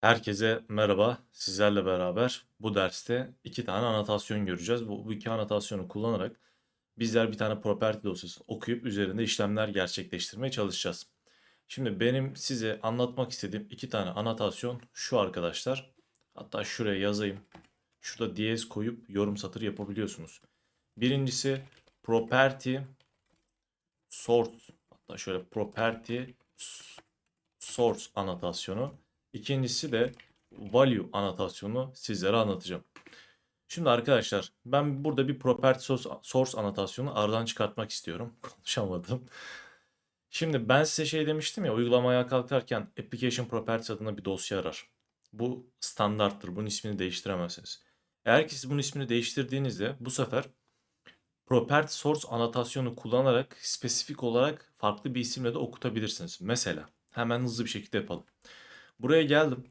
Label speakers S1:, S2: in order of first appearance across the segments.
S1: Herkese merhaba. Sizlerle beraber bu derste iki tane anotasyon göreceğiz. Bu, bu iki anotasyonu kullanarak bizler bir tane property dosyasını okuyup üzerinde işlemler gerçekleştirmeye çalışacağız. Şimdi benim size anlatmak istediğim iki tane anotasyon şu arkadaşlar. Hatta şuraya yazayım. Şurada diyez koyup yorum satır yapabiliyorsunuz. Birincisi property source. Hatta şöyle property source anotasyonu. İkincisi de value anotasyonu sizlere anlatacağım. Şimdi arkadaşlar ben burada bir property source, source anotasyonu aradan çıkartmak istiyorum. Konuşamadım. Şimdi ben size şey demiştim ya uygulamaya kalkarken application properties adına bir dosya arar. Bu standarttır. Bunun ismini değiştiremezsiniz. Eğer ki siz bunun ismini değiştirdiğinizde bu sefer property source anotasyonu kullanarak spesifik olarak farklı bir isimle de okutabilirsiniz. Mesela hemen hızlı bir şekilde yapalım. Buraya geldim.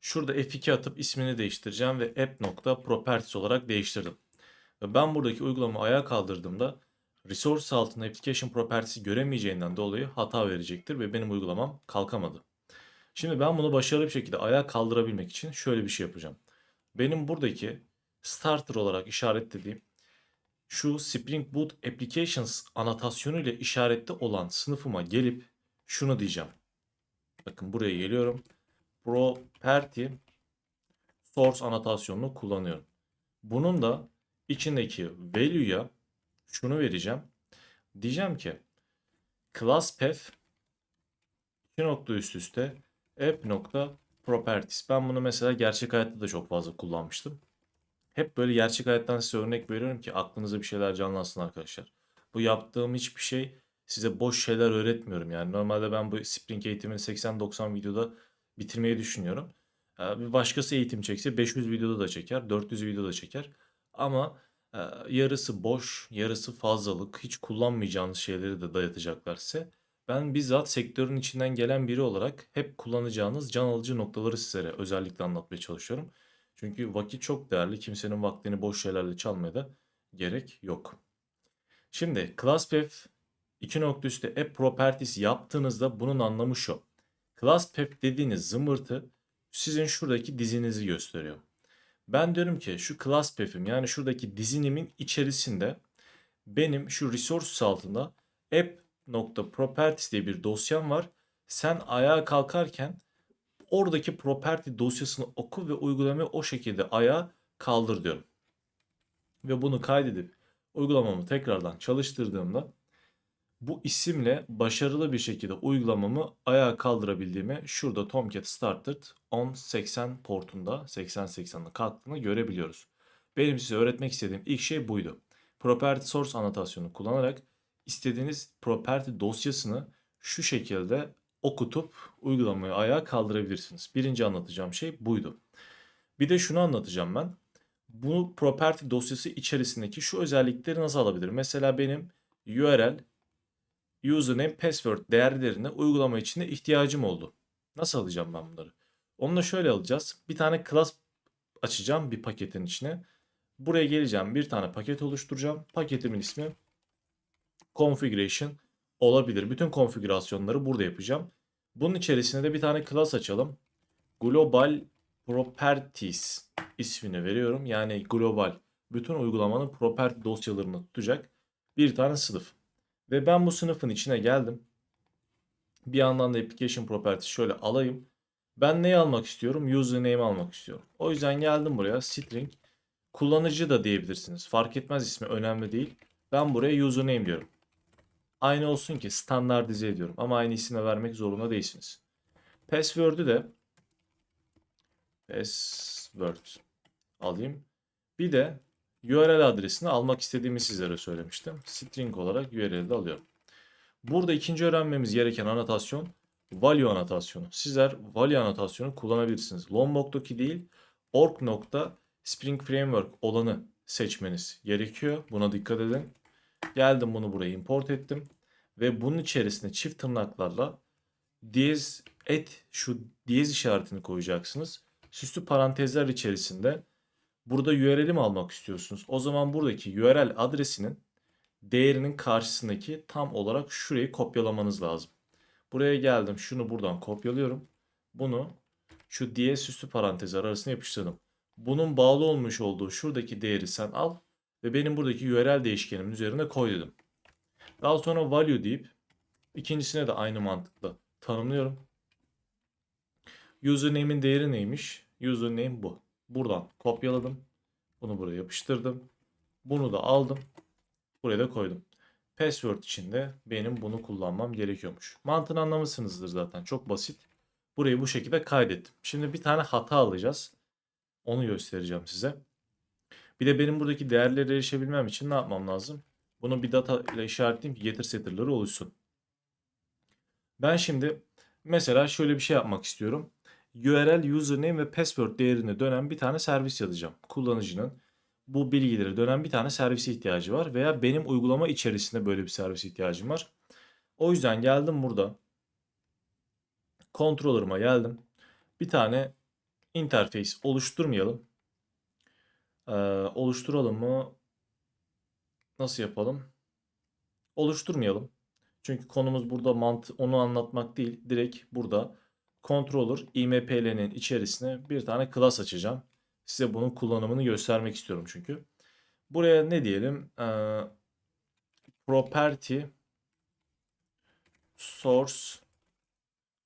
S1: Şurada F2 atıp ismini değiştireceğim ve app.properties olarak değiştirdim. Ve ben buradaki uygulamayı ayağa kaldırdığımda resource altında application properties'i göremeyeceğinden dolayı hata verecektir ve benim uygulamam kalkamadı. Şimdi ben bunu başarılı bir şekilde ayağa kaldırabilmek için şöyle bir şey yapacağım. Benim buradaki starter olarak işaretlediğim şu Spring Boot Applications anotasyonu ile işaretli olan sınıfıma gelip şunu diyeceğim. Bakın buraya geliyorum. Property source anotasyonunu kullanıyorum. Bunun da içindeki value'ya şunu vereceğim. Diyeceğim ki class path iki nokta üst üste app nokta properties. Ben bunu mesela gerçek hayatta da çok fazla kullanmıştım. Hep böyle gerçek hayattan size örnek veriyorum ki aklınıza bir şeyler canlansın arkadaşlar. Bu yaptığım hiçbir şey size boş şeyler öğretmiyorum. Yani normalde ben bu Spring eğitimini 80-90 videoda bitirmeyi düşünüyorum. Ee, Bir başkası eğitim çekse 500 videoda da çeker, 400 videoda da çeker. Ama e, yarısı boş, yarısı fazlalık, hiç kullanmayacağınız şeyleri de dayatacaklar size. Ben bizzat sektörün içinden gelen biri olarak hep kullanacağınız can alıcı noktaları sizlere özellikle anlatmaya çalışıyorum. Çünkü vakit çok değerli. Kimsenin vaktini boş şeylerle çalmaya da gerek yok. Şimdi ClassPath 2 nokta üstte app properties yaptığınızda bunun anlamı şu. ClassPath dediğiniz zımbırtı sizin şuradaki dizinizi gösteriyor. Ben diyorum ki şu ClassPath'im yani şuradaki dizinimin içerisinde benim şu resources altında app.properties diye bir dosyam var. Sen ayağa kalkarken oradaki property dosyasını oku ve uygulamayı o şekilde ayağa kaldır diyorum. Ve bunu kaydedip uygulamamı tekrardan çalıştırdığımda bu isimle başarılı bir şekilde uygulamamı ayağa kaldırabildiğimi şurada Tomcat Started on 80 portunda 80-80'de kalktığını görebiliyoruz. Benim size öğretmek istediğim ilk şey buydu. Property Source anotasyonu kullanarak istediğiniz property dosyasını şu şekilde okutup uygulamayı ayağa kaldırabilirsiniz. Birinci anlatacağım şey buydu. Bir de şunu anlatacağım ben. Bu property dosyası içerisindeki şu özellikleri nasıl alabilirim? Mesela benim URL, username, password değerlerine uygulama içinde ihtiyacım oldu. Nasıl alacağım ben bunları? Onu da şöyle alacağız. Bir tane class açacağım bir paketin içine. Buraya geleceğim. Bir tane paket oluşturacağım. Paketimin ismi configuration olabilir. Bütün konfigürasyonları burada yapacağım. Bunun içerisinde de bir tane class açalım. Global Properties ismini veriyorum. Yani global bütün uygulamanın property dosyalarını tutacak bir tane sınıf. Ve ben bu sınıfın içine geldim. Bir yandan da application properties şöyle alayım. Ben neyi almak istiyorum? Username almak istiyorum. O yüzden geldim buraya string. Kullanıcı da diyebilirsiniz. Fark etmez ismi önemli değil. Ben buraya username diyorum. Aynı olsun ki standartize ediyorum. Ama aynı isime vermek zorunda değilsiniz. Password'ü de password alayım. Bir de URL adresini almak istediğimi sizlere söylemiştim. String olarak URL'i de alıyorum. Burada ikinci öğrenmemiz gereken anotasyon value anotasyonu. Sizler value anotasyonu kullanabilirsiniz. Lombok'taki değil org.spring framework olanı seçmeniz gerekiyor. Buna dikkat edin. Geldim bunu buraya import ettim. Ve bunun içerisine çift tırnaklarla diyez et şu diyez işaretini koyacaksınız. Süslü parantezler içerisinde burada URL'i mi almak istiyorsunuz? O zaman buradaki URL adresinin değerinin karşısındaki tam olarak şurayı kopyalamanız lazım. Buraya geldim. Şunu buradan kopyalıyorum. bunu şu DS üstü parantez arasına yapıştırdım. Bunun bağlı olmuş olduğu şuradaki değeri sen al ve benim buradaki URL değişkenimin üzerine koy dedim. Daha sonra value deyip ikincisine de aynı mantıkla tanımlıyorum. Username'in değeri neymiş? Username bu. Buradan kopyaladım. Bunu buraya yapıştırdım. Bunu da aldım. Buraya da koydum. Password için de benim bunu kullanmam gerekiyormuş. Mantığını anlamışsınızdır zaten. Çok basit. Burayı bu şekilde kaydettim. Şimdi bir tane hata alacağız. Onu göstereceğim size. Bir de benim buradaki değerlere erişebilmem için ne yapmam lazım? Bunu bir data ile işaretleyeyim ki getir setter'ları oluşsun. Ben şimdi mesela şöyle bir şey yapmak istiyorum. URL, username ve password değerine dönen bir tane servis yazacağım. Kullanıcının bu bilgileri dönen bir tane servise ihtiyacı var veya benim uygulama içerisinde böyle bir servis ihtiyacım var. O yüzden geldim burada. Controller'ıma geldim. Bir tane interface oluşturmayalım. Ee, oluşturalım mı? Nasıl yapalım? Oluşturmayalım. Çünkü konumuz burada mantı onu anlatmak değil. Direkt burada controller impl'nin içerisine bir tane class açacağım. Size bunun kullanımını göstermek istiyorum çünkü. Buraya ne diyelim? Ee, property source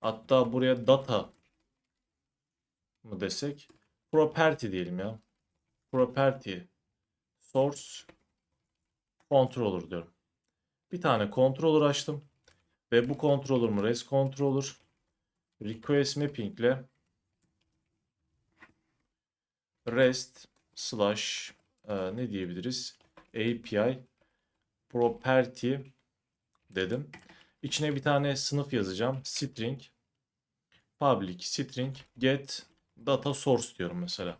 S1: hatta buraya data mı desek? Property diyelim ya. Property source controller diyorum. Bir tane controller açtım. Ve bu controller'ımı res controller request mapping ile rest slash e, ne diyebiliriz? API property dedim. İçine bir tane sınıf yazacağım. String public string get data source diyorum mesela.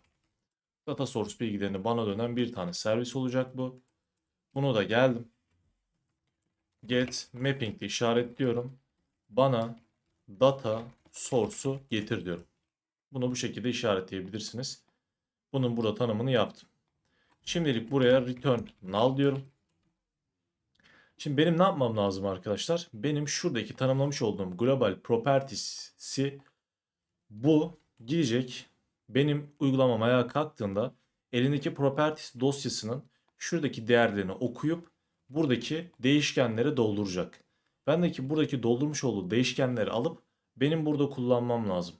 S1: Data source bilgilerini bana dönen bir tane servis olacak bu. Bunu da geldim. Get mapping işaretliyorum. Bana data source'u getir diyorum. Bunu bu şekilde işaretleyebilirsiniz. Bunun burada tanımını yaptım. Şimdilik buraya return null diyorum. Şimdi benim ne yapmam lazım arkadaşlar? Benim şuradaki tanımlamış olduğum global properties'i bu gidecek benim uygulamam ayağa kalktığında elindeki properties dosyasının şuradaki değerlerini okuyup buradaki değişkenleri dolduracak. Bendeki buradaki doldurmuş olduğu değişkenleri alıp benim burada kullanmam lazım.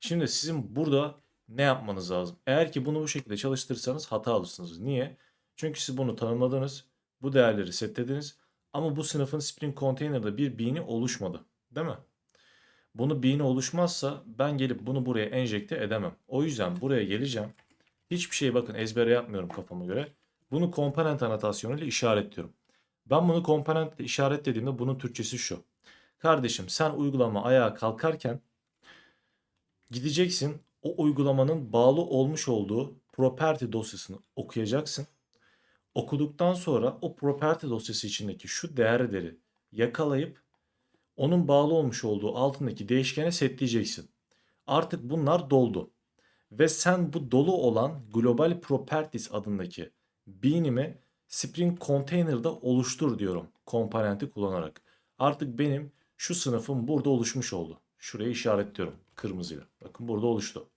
S1: Şimdi sizin burada ne yapmanız lazım? Eğer ki bunu bu şekilde çalıştırırsanız hata alırsınız. Niye? Çünkü siz bunu tanımladınız. Bu değerleri setlediniz. Ama bu sınıfın Spring Container'da bir bean'i oluşmadı. Değil mi? Bunu bean'i oluşmazsa ben gelip bunu buraya enjekte edemem. O yüzden buraya geleceğim. Hiçbir şey bakın ezbere yapmıyorum kafama göre. Bunu komponent anotasyonu ile işaretliyorum. Ben bunu komponent ile işaretlediğimde bunun Türkçesi şu. Kardeşim sen uygulama ayağa kalkarken gideceksin o uygulamanın bağlı olmuş olduğu property dosyasını okuyacaksın. Okuduktan sonra o property dosyası içindeki şu değerleri yakalayıp onun bağlı olmuş olduğu altındaki değişkene setleyeceksin. Artık bunlar doldu. Ve sen bu dolu olan Global Properties adındaki bean'imi Spring Container'da oluştur diyorum komponenti kullanarak. Artık benim şu sınıfım burada oluşmuş oldu. Şurayı işaretliyorum kırmızıyla. Bakın burada oluştu.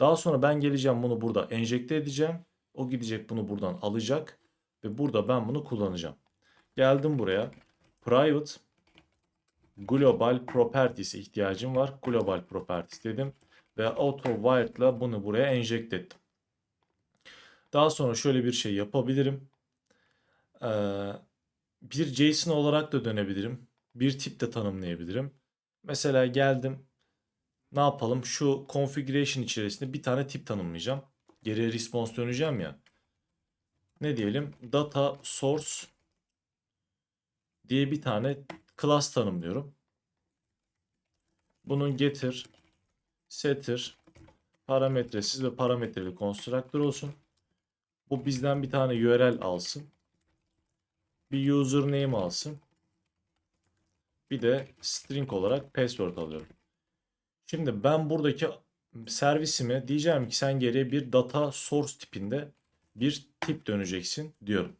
S1: Daha sonra ben geleceğim bunu burada enjekte edeceğim. O gidecek bunu buradan alacak. Ve burada ben bunu kullanacağım. Geldim buraya. Private Global Properties'e ihtiyacım var. Global Properties dedim. Ve Auto Wired ile bunu buraya enjekte ettim. Daha sonra şöyle bir şey yapabilirim. Ee, bir JSON olarak da dönebilirim. Bir tip de tanımlayabilirim. Mesela geldim. Ne yapalım? Şu configuration içerisinde bir tane tip tanımlayacağım. Geriye response döneceğim ya. Ne diyelim? Data source diye bir tane class tanımlıyorum. Bunun getir, setter, parametresiz ve parametreli constructor olsun. Bu bizden bir tane URL alsın. Bir username alsın. Bir de string olarak password alıyorum. Şimdi ben buradaki servisime diyeceğim ki sen geriye bir data source tipinde bir tip döneceksin diyorum.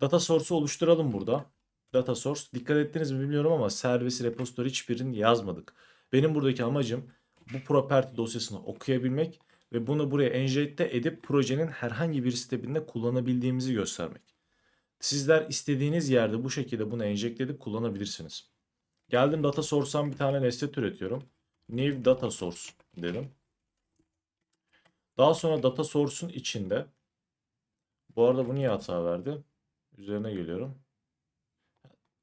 S1: Data source'u oluşturalım burada. Data source. Dikkat ettiniz mi bilmiyorum ama servis repository hiçbirini yazmadık. Benim buradaki amacım bu property dosyasını okuyabilmek ve bunu buraya enjekte edip projenin herhangi bir stepinde kullanabildiğimizi göstermek. Sizler istediğiniz yerde bu şekilde bunu enjekte edip kullanabilirsiniz. Geldim data source'dan bir tane nesne türetiyorum. New data source dedim. Daha sonra data source'un içinde bu arada bu niye hata verdi? Üzerine geliyorum.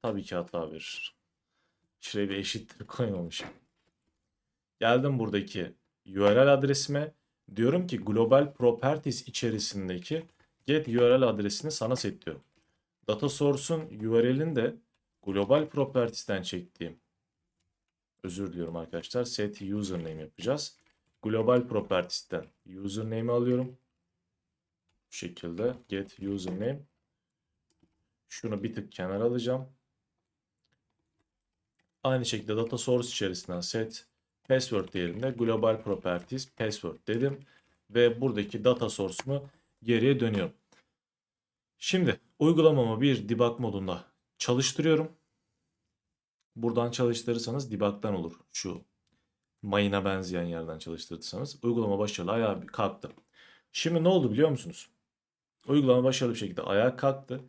S1: Tabii ki hata verir. Şuraya bir eşittir koymamışım. Geldim buradaki URL adresime. Diyorum ki global properties içerisindeki get URL adresini sana setliyorum. Data source'un URL'ini de global properties'ten çektiğim özür diliyorum arkadaşlar. Set username yapacağız. Global properties'ten username alıyorum. Bu şekilde get username. Şunu bir tık kenara alacağım. Aynı şekilde data source içerisinden set password değerinde global properties password dedim ve buradaki data source'umu geriye dönüyorum. Şimdi uygulamamı bir debug modunda çalıştırıyorum. Buradan çalıştırırsanız debug'dan olur. Şu mayına benzeyen yerden çalıştırırsanız uygulama başarılı ayağa kalktı. Şimdi ne oldu biliyor musunuz? Uygulama başarılı bir şekilde ayağa kalktı.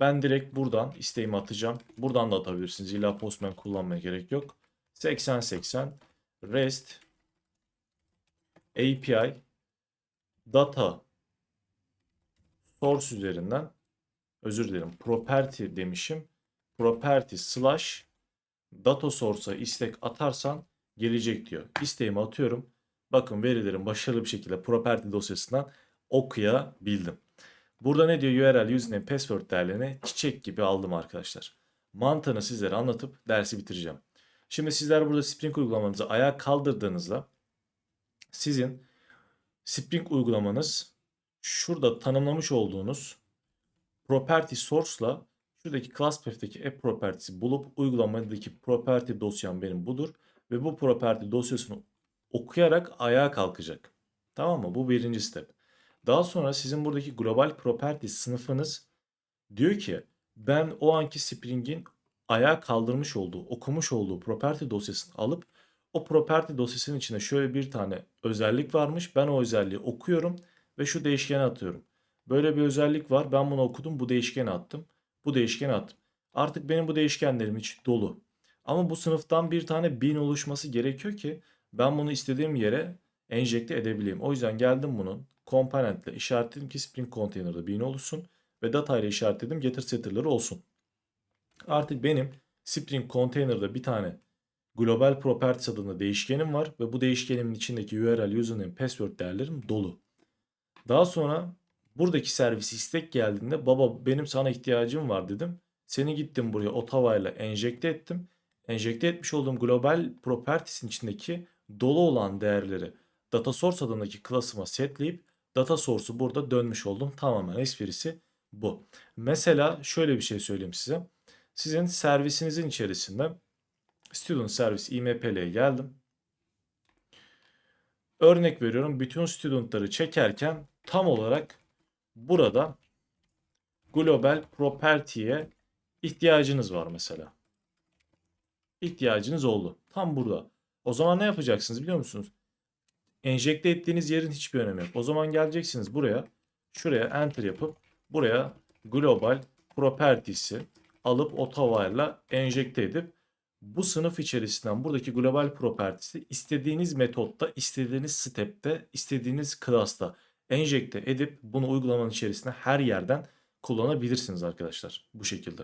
S1: Ben direkt buradan isteğimi atacağım. Buradan da atabilirsiniz. İlla Postman kullanmaya gerek yok. 8080 REST API data source üzerinden özür dilerim property demişim. Property slash data source'a istek atarsan gelecek diyor. İsteğimi atıyorum. Bakın verilerim başarılı bir şekilde property dosyasından okuyabildim. Burada ne diyor? URL, username, password değerlerini çiçek gibi aldım arkadaşlar. Mantığını sizlere anlatıp dersi bitireceğim. Şimdi sizler burada Spring uygulamanızı ayağa kaldırdığınızda sizin Spring uygulamanız şurada tanımlamış olduğunuz property source'la şuradaki class path'teki app properties'i bulup uygulamadaki property dosyam benim budur ve bu property dosyasını okuyarak ayağa kalkacak. Tamam mı? Bu birinci step. Daha sonra sizin buradaki global property sınıfınız diyor ki ben o anki Spring'in ayağa kaldırmış olduğu, okumuş olduğu property dosyasını alıp o property dosyasının içinde şöyle bir tane özellik varmış. Ben o özelliği okuyorum ve şu değişkene atıyorum. Böyle bir özellik var. Ben bunu okudum. Bu değişkene attım. Bu değişkene attım. Artık benim bu değişkenlerim hiç dolu. Ama bu sınıftan bir tane bin oluşması gerekiyor ki ben bunu istediğim yere enjekte edebileyim. O yüzden geldim bunun component ile işaretledim ki Spring Container'da bin olsun ve data ile işaretledim getir setter'ları olsun. Artık benim Spring Container'da bir tane global properties adında değişkenim var ve bu değişkenimin içindeki URL, username, password değerlerim dolu. Daha sonra buradaki servis istek geldiğinde baba benim sana ihtiyacım var dedim. Seni gittim buraya Ottawa ile enjekte ettim. Enjekte etmiş olduğum global properties'in içindeki dolu olan değerleri data source adındaki class'ıma setleyip data source'u burada dönmüş oldum. Tamamen esprisi bu. Mesela şöyle bir şey söyleyeyim size. Sizin servisinizin içerisinde student servis IMP'ye geldim. Örnek veriyorum bütün studentları çekerken tam olarak burada global property'ye ihtiyacınız var mesela. İhtiyacınız oldu. Tam burada. O zaman ne yapacaksınız biliyor musunuz? Enjekte ettiğiniz yerin hiçbir önemi yok. O zaman geleceksiniz buraya. Şuraya enter yapıp buraya global properties'i alıp Ottawa ile enjekte edip bu sınıf içerisinden buradaki global properties'i istediğiniz metotta, istediğiniz step'te, istediğiniz class'ta enjekte edip bunu uygulamanın içerisinde her yerden kullanabilirsiniz arkadaşlar. Bu şekilde.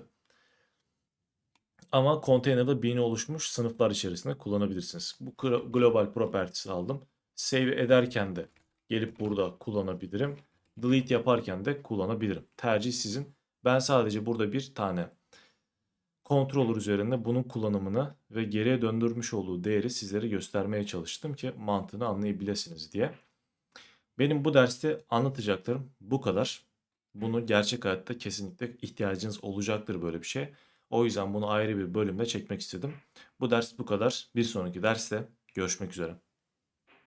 S1: Ama konteynerda bin oluşmuş sınıflar içerisinde kullanabilirsiniz. Bu global properties'i aldım. Save ederken de gelip burada kullanabilirim. Delete yaparken de kullanabilirim. Tercih sizin. Ben sadece burada bir tane controller üzerinde bunun kullanımını ve geriye döndürmüş olduğu değeri sizlere göstermeye çalıştım ki mantığını anlayabilirsiniz diye. Benim bu derste anlatacaklarım bu kadar. Bunu gerçek hayatta kesinlikle ihtiyacınız olacaktır böyle bir şey. O yüzden bunu ayrı bir bölümde çekmek istedim. Bu ders bu kadar. Bir sonraki derste görüşmek üzere.